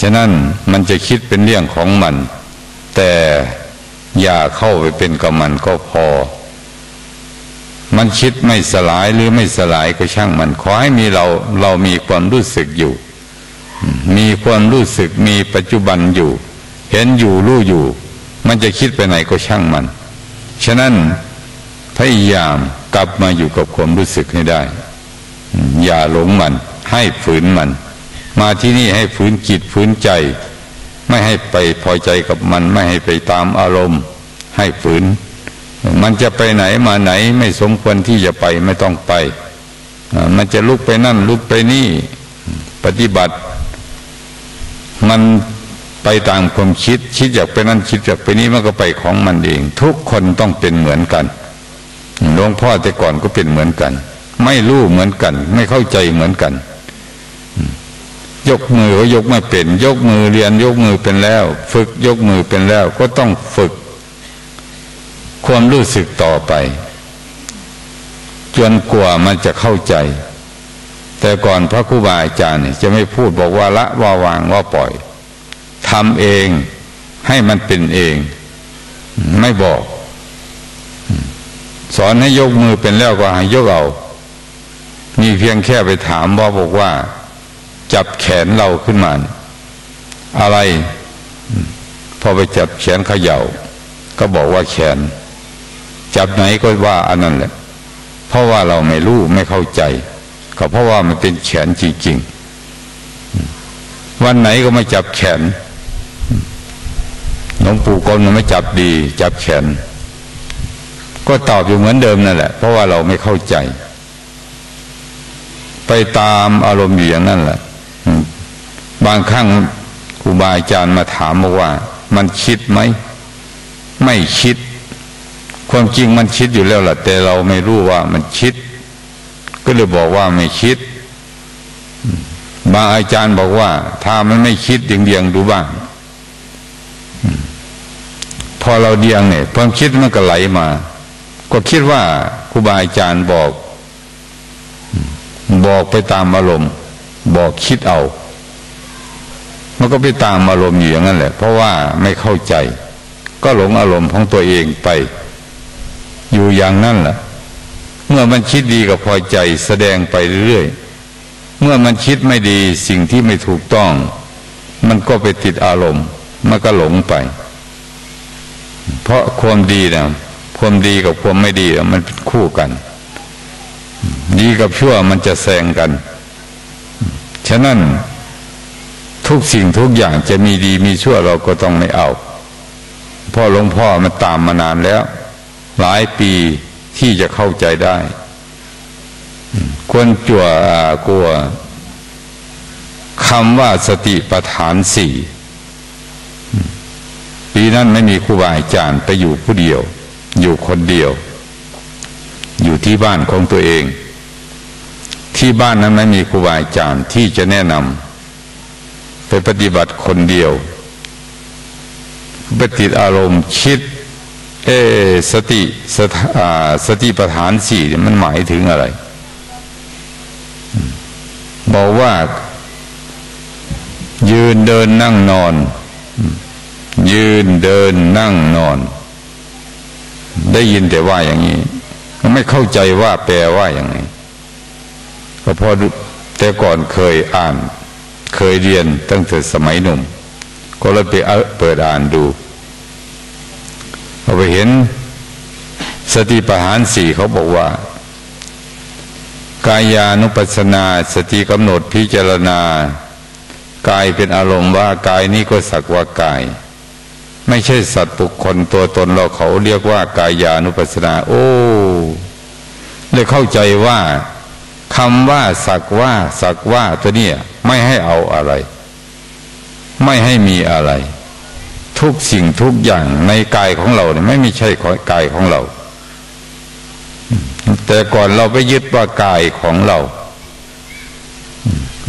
ฉะนั้นมันจะคิดเป็นเรื่องของมัน แต่อย่าเข้าไปเป็นกับมันก็พอ มันคิดไม่สลายหรือไม่สลายก็ช่างมัน ขอให้มีเราเรามีความรู้สึกอยู่ มีความรู้สึกมีปัจจุบันอยู่ เห็นอยู่รู้อยู่ มันจะคิดไปไหนก็ช่างมัน ฉะนั้นพยายามกลับมาอยู่กับความรู้สึกให้ได้ อย่าหลงมันให้ฝืนมัน มาที่นี่ให้ฝืนจิตฝืนใจ ไม่ให้ไปพอใจกับมัน ไม่ให้ไปตามอารมณ์ ให้ฝืน มันจะไปไหนมาไหนไม่สมควรที่จะไปไม่ต้องไป มันจะลุกไปนั่นลุกไปนี่ปฏิบัติ มันไปตามความคิด คิดอยากไปนั่นคิดอยากไปนี้มันก็ไปของมันเอง ทุกคนต้องเป็นเหมือนกันหลวงพ่อแต่ก่อนก็เป็นเหมือนกัน ไม่รู้เหมือนกัน ไม่เข้าใจเหมือนกัน ยกมือก็ยกไม่เป็น ยกมือเรียนยกมือเป็นแล้ว ฝึกยกมือเป็นแล้ว ก็ต้องฝึก ความรู้สึกต่อไป จนกว่ามันจะเข้าใจ แต่ก่อนพระครูบาอาจารย์จะไม่พูดบอกว่าละว่าวางว่าปล่อยทำเองให้มันเป็นเอง ไม่บอก สอนให้ยกมือเป็นแล้วก็ให้ยกเอามีเพียงแค่ไปถามว่าบอกว่า จับแขนเราขึ้นมา อะไร พอไปจับแขนเขยา่า ก็บอกว่าแขน จับไหนก็ว่าอันนั้นแหละ เพราะว่าเราไม่รู้ไม่เข้าใจ ก็เพราะว่ามันเป็นแขนจริงๆ วันไหนก็ไม่จับแขนหลวงปู่กลมไม่จับดี จับแขน ก็ตอบอยู่เหมือนเดิมนั่นแหละ เพราะว่าเราไม่เข้าใจ ไปตามอารมณ์อยู่อย่างนั้นแหละางครั้งครูบาอาจารย์มาถามบอกว่า มันคิดไหม ไม่คิด ความจริงมันคิดอยู่แล้วแหละแต่เราไม่รู้ว่ามันคิด ก็เลยบอกว่าไม่คิด บางอาจารย์บอกว่า ถ้ามันไม่คิดเดียงๆดูบ้าง พอเราเดียงเนี่ยความคิดมันก็ไหลมา ก็คิดว่าครูบาอาจารย์บอก บอกไปตามอารมณ์บอกคิดเอา มันก็ไปตามอารมณ์อยู่อย่างนั้นแหละ เพราะว่าไม่เข้าใจ ก็หลงอารมณ์ของตัวเองไป อยู่อย่างนั้นแหละเมื่อมันคิดดีก็พอใจแสดงไปเรื่อยเมื่อมันคิดไม่ดีสิ่งที่ไม่ถูกต้อง มันก็ไปติดอารมณ์ มันก็หลงไป เพราะความดีนะความดีกับความไม่ดีมันเป็นคู่กัน ดีกับชั่วมันจะแซงกัน ฉะนั้น ทุกสิ่งทุกอย่างจะมีดีมีชั่วเราก็ต้องไม่เอา พ่อหลวงพ่อมันตามมานานแล้ว หลายปีที่จะเข้าใจได้ ควรจั่วกลัวคำว่าสติปัฏฐานสี่ปีนั้นไม่มีครูบาอาจารย์ไปอยู่ผู้เดียว อยู่คนเดียว อยู่ที่บ้านของตัวเอง ที่บ้านนั้นไม่มีครูบาอาจารย์ที่จะแนะนำ ไปปฏิบัติคนเดียวปฏิดอารมณ์คิด เอสติสสติปัฏฐานสี่มันหมายถึงอะไร บอกว่ายืนเดินนั่งนอน ยืนเดินนั่งนอน ได้ยินแต่ว่าอย่างนี้ไม่เข้าใจว่าแปลว่าอย่างไงก็พอแต่ก่อนเคยอ่าน เคยเรียนตั้งแต่สมัยหนุ่ม ก็เลยไปเปิดอ่านดูเราไปเห็นสติปัฏฐานสี่เขาบอกว่า กายานุปัสสนาสติกำหนดพิจารณากายเป็นอารมณ์ว่ากายนี้ก็สักว่ากาย ไม่ใช่สัตว์บุคคลตัวตนเราเขาเรียกว่ากายานุปัสสนา โอ้เลยเข้าใจว่าคำว่าสักว่าสักว่าตัวเนี้ย ไม่ให้เอาอะไร ไม่ให้มีอะไร ทุกสิ่งทุกอย่างในกายของเราเนี่ยไม่ม่ใช่กายของเรา แต่ก่อนเราไปยึดว่ากายของเรา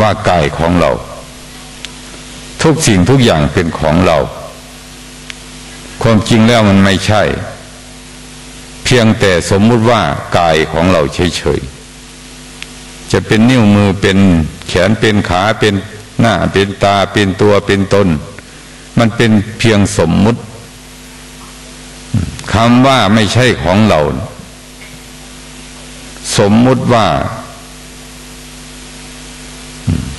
ว่ากายของเรา ทุกสิ่งทุกอย่างเป็นของเรา ความจริงแล้วมันไม่ใช่ เพียงแต่สมมุติว่ากายของเราเฉยๆจะเป็นนิ้วมือเป็น แขนเป็นขาเป็นหน้าเป็นตาเป็นตัวเป็นตน มันเป็นเพียงสมมุติคำว่าไม่ใช่ของเรา สมมุติว่า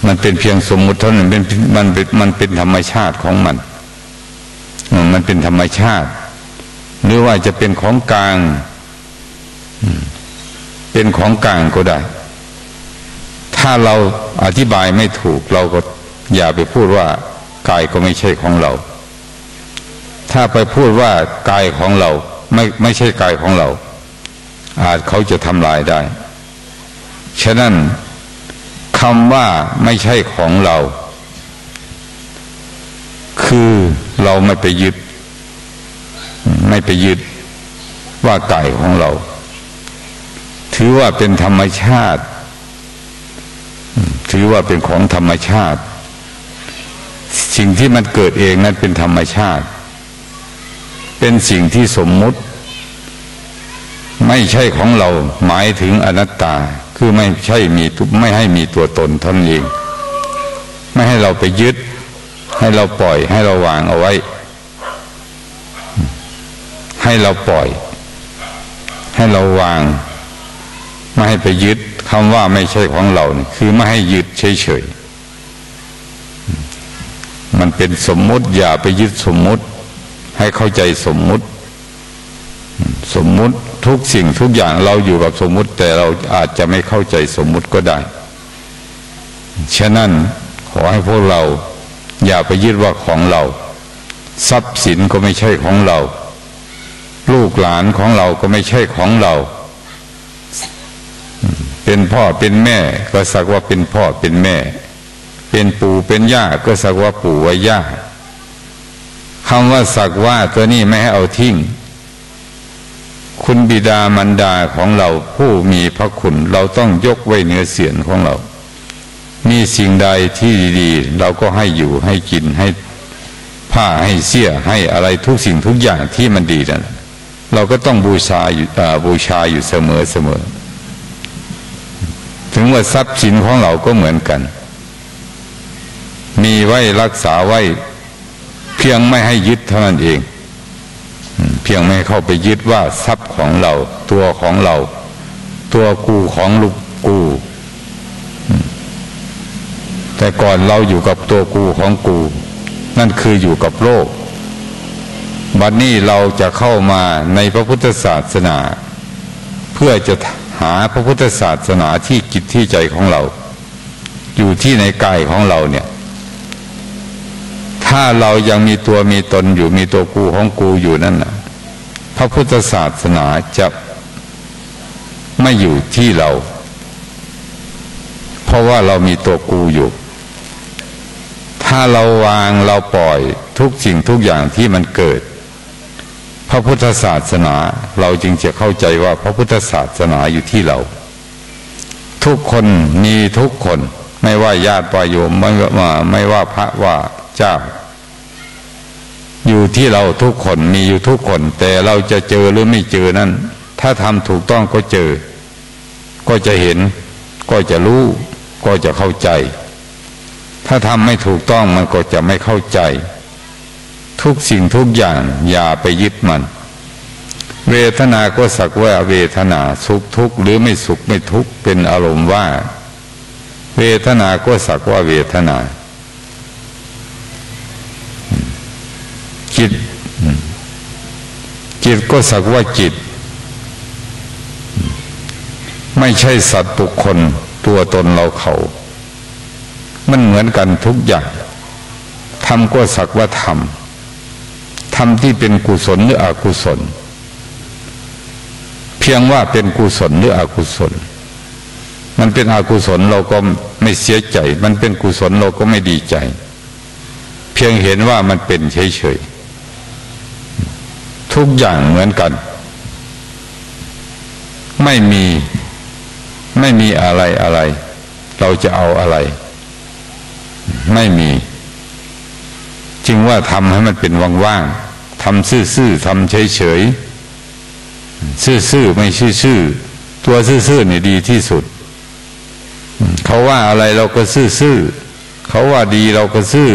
มันเป็นเพียงสมมุติเท่านั้นเป็นมันเป็นมันเป็นธรรมชาติของมัน มันเป็นธรรมชาติ หรือว่าจะเป็นของกลาง เป็นของกลางก็ได้ ถ้าเราอธิบายไม่ถูก เราก็อย่าไปพูดว่ากายก็ไม่ใช่ของเรา ถ้าไปพูดว่ากายของเราไม่ไม่ใช่กายของเรา อาจเขาจะทำลายได้ ฉะนั้นคำว่าไม่ใช่ของเรา คือเราไม่ไปยึด ไม่ไปยึดว่ากายของเรา ถือว่าเป็นธรรมชาติ ถือว่าเป็นของธรรมชาติ สิ่งที่มันเกิดเองนั้นเป็นธรรมชาติ เป็นสิ่งที่สมมุติ ไม่ใช่ของเราหมายถึงอนัตตาคือไม่ใช่มีไม่ให้มีตัวตนท่านเอง ไม่ให้เราไปยึด ให้เราปล่อยให้เราวางเอาไว้ ให้เราปล่อย ให้เราวาง ไม่ให้ไปยึด คำว่าไม่ใช่ของเราเนี่ยคือไม่ให้ยึดเฉยๆมันเป็นสมมุติอย่าไปยึดสมมุติ ให้เข้าใจสมมุติ สมมุติทุกสิ่งทุกอย่างเราอยู่กับสมมุติ แต่เราอาจจะไม่เข้าใจสมมุติก็ได้ ฉะนั้นขอให้พวกเราอย่าไปยึดว่าของเรา ทรัพย์สินก็ไม่ใช่ของเรา ลูกหลานของเราก็ไม่ใช่ของเรา เป็นพ่อเป็นแม่ ก็สักว่าเป็นพ่อเป็นแม่ เป็นปู่เป็นย่าก็สักว่าปู่ว่าย่าคำว่าสักว่าตัวนี้ไม่ให้เอาทิ้ง คุณบิดามันดาของเราผู้มีพระคุณเราต้องยกไว้เนื้อเสียนของเรา มีสิ่งใดที่ดีๆ เราก็ให้อยู่ให้กินให้ผ้าให้เสี้ยให้อะไรทุกสิ่งทุกอย่างที่มันดีนั่นเราก็ต้องบูชาอยู่บูชาอยู่เสมอเสมอ ถึงว่าทรัพย์สินของเราก็เหมือนกัน มีไว้รักษาไว้ เพียงไม่ให้ยึดเท่านั้นเอง เพียงไม่เข้าไปยึดว่าทรัพย์ของเรา ตัวของเรา ตัวกูของลูกกู แต่ก่อนเราอยู่กับตัวกูของกู นั่นคืออยู่กับโลกบัดนนี้เราจะเข้ามาในพระพุทธศาสนา เพื่อจะ หาพระพุทธศาสนาที่กิจที่ใจของเรา อยู่ที่ในกายของเราเนี่ย ถ้าเรายังมีตัวมีตนอยู่มีตัวกูของกูอยู่นั่นนะพระพุทธศาสนาจะไม่อยู่ที่เรา เพราะว่าเรามีตัวกูอยู่ ถ้าเราวางเราปล่อยทุกสิ่งทุกอย่างที่มันเกิด ระพุทธศาสนา เราจึงจะเข้าใจว่าพระพุทธศาสนาอยู่ที่เรา ทุกคนมีทุกคน ไม่ว่าญาติปายโยมไม่ว่าไม่ว่าพระว่าเจ้า อยู่ที่เราทุกคนมีอยู่ทุกคน แต่เราจะเจอหรือไม่เจอนั้น ถ้าทำถูกต้องก็เจอ ก็จะเห็น ก็จะรู้ ก็จะเข้าใจ ถ้าทำไม่ถูกต้องมันก็จะไม่เข้าใจ ทุกสิ่งทุกอย่างอย่าไปยึดมัน เวทนาก็สักว่าเวทนาสุขทุกข์หรือไม่สุขไม่ทุกข์เป็นอารมณ์ว่า เวทนาก็สักว่าเวทนาจิตจิตก็สักว่าจิต ไม่ใช่สัตว์บุคคลตัวตนเราเขา มันเหมือนกันทุกอย่างทำก็สักว่าทำ ทำที่เป็นกุศลหรืออกุศล เพียงว่าเป็นกุศลหรืออกุศล มันเป็นอกุศลเราก็ไม่เสียใจ มันเป็นกุศลเราก็ไม่ดีใจ เพียงเห็นว่ามันเป็นเฉยๆทุกอย่างเหมือนกัน ไม่มีไม่มีอะไรอะไร เราจะเอาอะไร ไม่มี จึงว่าทำให้มันเป็นว่างๆำซื่อๆทำเฉยๆซื่อๆไม่ซื่อๆตัวซื่อๆนี่ดีที่สุด เขาว่าอะไรเราก็ซื่อๆเขาว่าดีเราก็ซื่อ